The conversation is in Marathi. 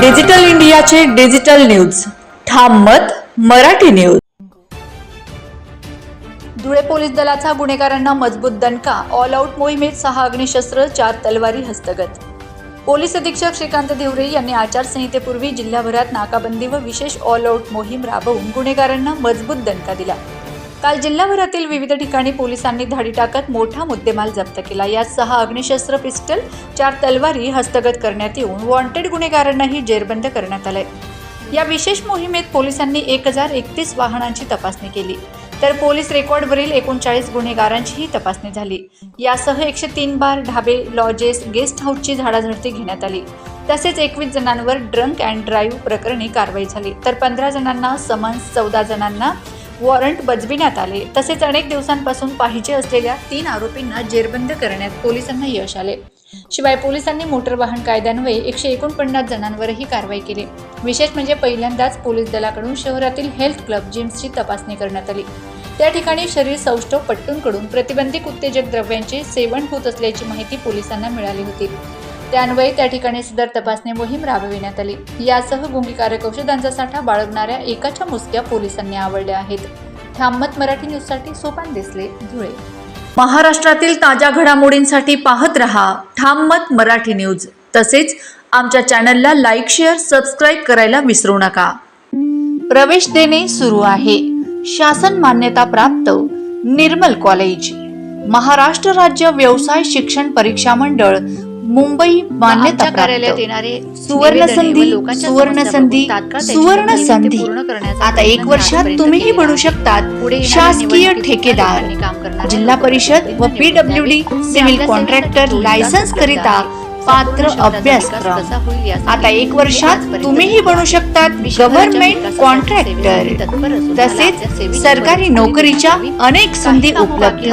डिजिटल इंडियाचे digital news. Tham Mat Marathi news. Dhule police दलाचा गुन्हेगारांना मजबूत दणका ऑल आऊट मोहिमेत सहा अग्निशस्त्र चार तलवारी हस्तगत. पोलीस अधीक्षक श्रीकांत देवरे यांनी आचारसंहितेपूर्वी जिल्ह्याभरात नाकाबंदी व विशेष ऑल आऊट मोहीम राबवून गुन्हेगारांना मजबूत दणका दिला. काल जिल्हाभरातील विविध ठिकाणी पोलिसांनी धाडी टाकत मोठा मुद्देमाल जप्त केला. यात सहा अग्निशस्त्र पिस्टल चार तलवारी हस्तगत करण्यात येऊन वॉन्टेड गुन्हेगारांनाही जेरबंद करण्यात आलंय. या विशेष मोहिमेत पोलिसांनी एक हजार एकतीस वाहनांची तपासणी केली. तर पोलीस रेकॉर्डवरील एकोणचाळीस गुन्हेगारांचीही तपासणी झाली. यासह एकशे तीन बार ढाबे लॉजेस गेस्ट हाऊसची झाडाझडती घेण्यात आली. तसेच एकवीस जणांवर ड्रंक अँड ड्राईव्ह प्रकरणी कारवाई झाली. तर पंधरा जणांना समन्स चौदा जणांना वॉरंट बजविण्यात आले. तसेच अनेक दिवसांपासून पाहिजे असलेल्या तीन आरोपींना जेरबंद करण्यात पोलिसांना यश आले. शिवाय पोलिसांनी मोटर वाहन कायद्यान्वये एकशे एकोणपन्नास जणांवरही कारवाई केली. विशेष म्हणजे पहिल्यांदाच पोलीस दलाकडून शहरातील हेल्थ क्लब जिम्सची तपासणी करण्यात आली. त्या ठिकाणी शरीर सौष्ठव पट्टूंकडून प्रतिबंधित उत्तेजक द्रव्यांचे सेवन होत असल्याची माहिती पोलिसांना मिळाली होती. त्यान्वये त्या ठिकाणी सदर तपासणी मोहीम राबविण्यात आली. यासह गुंगीकारक औषधांचा साठा बाळगणाऱ्या एकाच्या मुसक्या पोलिसांनी आवडल्या आहेत. ठाममत मराठी न्यूजसाठी सोपान दिसले धुळे. महाराष्ट्रातील ताज्या घडामोडींसाठी पाहत रहा ठाममत मराठी न्यूज. तसेच आमच्या चॅनलला लाईक शेअर सबस्क्राईब करायला विसरू नका. प्रवेश देणे सुरू आहे. शासन मान्यता प्राप्त निर्मल कॉलेज. महाराष्ट्र राज्य व्यवसाय शिक्षण परीक्षा मंडळ मुंबई मान्यता प्राप्त. सुवर्ण संधी सुवर्ण संधी सुवर्ण संधी आता एक वर्षात तुम्हीही बनू शकतात. शासकीय ठेकेदार जिल्हा परिषद व P W D civil contractor licence करिता पात्र अभ्यासक्रम. आता एक वर्षात तुम्हीही बनू शकतात गव्हर्नमेंट कॉन्ट्रॅक्टर तसेच सरकारी नोकरीच्या अनेक संधी उपलब्ध.